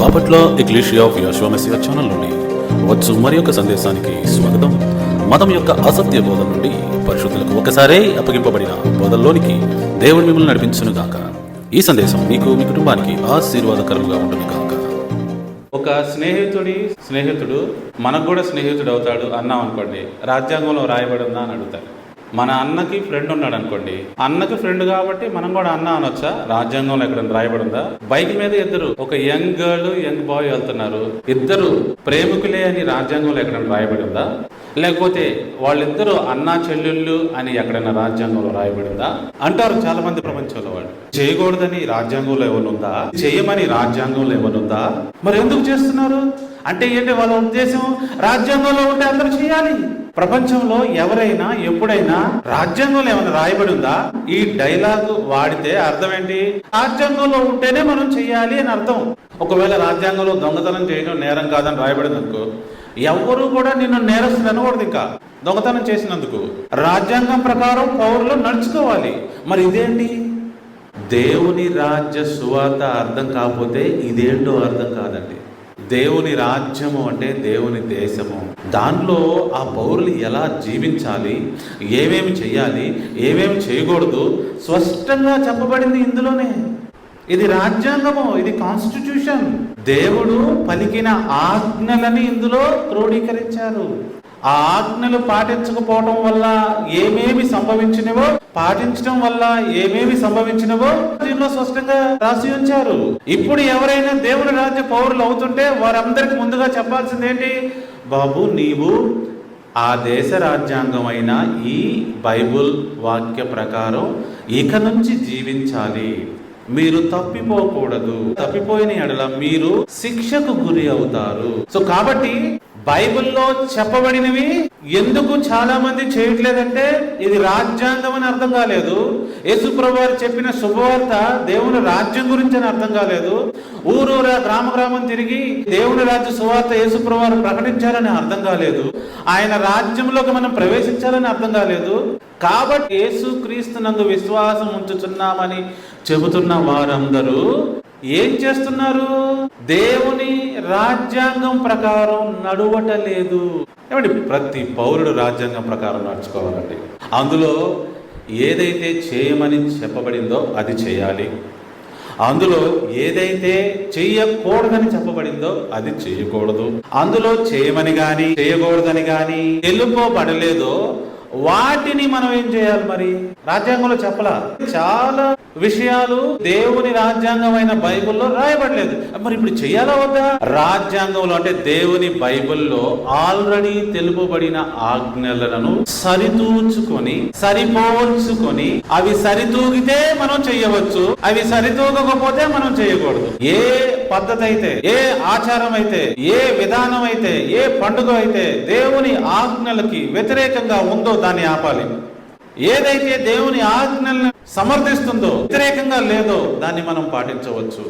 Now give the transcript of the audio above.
Bapatla ecclesia of యశ్వమసియా ఛానల్లోని వచ్చు మరి యొక్క సందేశానికి స్వాగతం. మతం యొక్క అసత్య బోధ నుండి పరిశుద్ధులకు ఒకసారే అప్పగింపబడిన బోధల్లోనికి దేవుడు మిమ్మల్ని నడిపించును గాక. ఈ సందేశం మీకు మీ కుటుంబానికి ఆశీర్వాదకరంగా ఉంటుంది గాక. ఒక స్నేహితుడి స్నేహితుడు మనకు కూడా స్నేహితుడు అవుతాడు అన్నాం అనుకోండి రాజ్యాంగంలో రాయబడి ఉందా అని అడుగుతారు. మన అన్నకి ఫ్రెండ్ ఉన్నాడు అనుకోండి అన్నకి ఫ్రెండ్ కాబట్టి మనం కూడా అన్న అనొచ్చా? రాజ్యాంగంలో ఎక్కడ రాయబడి ఉందా బైక్ మీద ఇద్దరు ఒక యంగ్ గర్ల్ యంగ్ బాయ్ వెళ్తున్నారు. ఇద్దరు ప్రేమికులే అని రాజ్యాంగంలో ఎక్కడైనా రాయబడి ఉందా లేకపోతే వాళ్ళిద్దరూ అన్నా చెల్లెళ్ళు అని ఎక్కడైనా రాజ్యాంగంలో రాయబడిందా? అంటారు చాలా మంది ప్రపంచంలో వాళ్ళు. చేయకూడదని రాజ్యాంగంలో ఏమనుందా? చేయమని రాజ్యాంగంలో ఏమనుందా? మరి ఎందుకు చేస్తున్నారు? అంటే ఏంటి వాళ్ళ ఉద్దేశం? రాజ్యాంగంలో ఉంటే అందరూ చేయాలి. ప్రపంచంలో ఎవరైనా ఎప్పుడైనా రాజ్యాంగంలో ఏమైనా రాయబడి ఉందా? ఈ డైలాగ్ వాడితే అర్థం ఏంటి రాజ్యాంగంలో ఉంటేనే మనం చేయాలి అని అర్థం. ఒకవేళ రాజ్యాంగంలో దొంగతనం చేయడం నేరం కాదని రాయబడింది అనుకో ఎవరు కూడా నిన్ను నేరస్తులు అనకూడదు ఇంకా. దొంగతనం చేసినందుకు. రాజ్యాంగం ప్రకారం పౌరులు నడుచుకోవాలి. మరి ఇదేంటి? దేవుని రాజ్య సువార్త అర్థం కాకపోతే ఇదేంటో అర్థం కాదండి. దేవుని రాజ్యము అంటే దేవుని దేశము. దానిలో ఆ పౌరులు ఎలా జీవించాలి? ఏమేమి చేయాలి ఏమేమి చేయకూడదు? స్పష్టంగా చెప్పబడింది ఇందులోనే. ఇది రాజ్యాంగము ఇది కాన్స్టిట్యూషన్. దేవుడు పలికిన ఆజ్ఞలని ఇందులో క్రోడీకరించారు. ఆ ఆజ్ఞలు పాటించకపోవడం వల్ల ఏమేమి సంభవించినవో పాటించడం వల్ల ఏమేమి సంభవించినవో దీనిలో స్పష్టంగా రాసి ఉంచారు. ఇప్పుడు ఎవరైనా దేవుని రాజ్య పౌరులు అవుతుంటే వారందరికి ముందుగా చెప్పాల్సింది ఏంటి బాబు నీవు ఆ దేశ రాజ్యాంగమైన ఈ బైబుల్ వాక్య ప్రకారం ఇక నుంచి జీవించాలి. మీరు తప్పిపోకూడదు. తప్పిపోయిన ఎడల మీరు శిక్షకు గురి అవుతారు. సో కాబట్టి బైబిల్లో చెప్పబడినవి ఎందుకు చాలా మంది చేయట్లేదంటే ఇది రాజ్యాంగం అని అర్థం కాలేదు. యేసుప్రభు వారు చెప్పిన శుభవార్త దేవుని రాజ్యం గురించి అని అర్థం కాలేదు. ఊరూరా గ్రామ గ్రామం తిరిగి దేవుని రాజ్య సువార్త యేసుప్రభు వారు ప్రకటించాలని అర్థం కాలేదు. ఆయన రాజ్యంలోకి మనం ప్రవేశించాలని అర్థం కాలేదు. కాబట్టి యేసు క్రీస్తునందు విశ్వాసం ఉంచుతున్నామని చెబుతున్న వారందరూ ఏం చేస్తున్నారు? దేవుని రాజ్యాంగం ప్రకారం నడువటలేదు ఏమండి ప్రతి పౌరుడు రాజ్యాంగం ప్రకారం నడుచుకోవాలండి. అందులో ఏదైతే చేయమని చెప్పబడిందో అది చేయాలి. అందులో ఏదైతే చెయ్యకూడదని చెప్పబడిందో అది చేయకూడదు. అందులో చేయమని గాని చేయకూడదని గాని తెలుపబడలేదో వాటిని మనం ఏం చేయాలి మరి? రాజ్యాంగంలో చెప్పలా? చాలా విషయాలు దేవుని రాజ్యాంగమైన బైబిల్లో రాయబడలేదు. మరి ఇప్పుడు చేయాలా వద్దా? రాజ్యాంగంలో అంటే దేవుని బైబిల్లో ఆల్రెడీ తెలుపబడిన ఆజ్ఞలను సరితూచుకొని సరిపోల్చుకొని అవి సరితూగితే మనం చెయ్యవచ్చు అవి సరితూగకపోతే మనం చేయకూడదు. ఏ పద్ధతి అయితే ఏ ఆచారం అయితే ఏ విధానం అయితే ఏ పండుగ అయితే దేవుని ఆజ్ఞలకి వ్యతిరేకంగా ఉందో దాన్ని ఆపాలి. ఏదైతే దేవుని ఆజ్ఞలను సమర్థిస్తుందో వ్యతిరేకంగా లేదో దాన్ని మనం పాటించవచ్చు.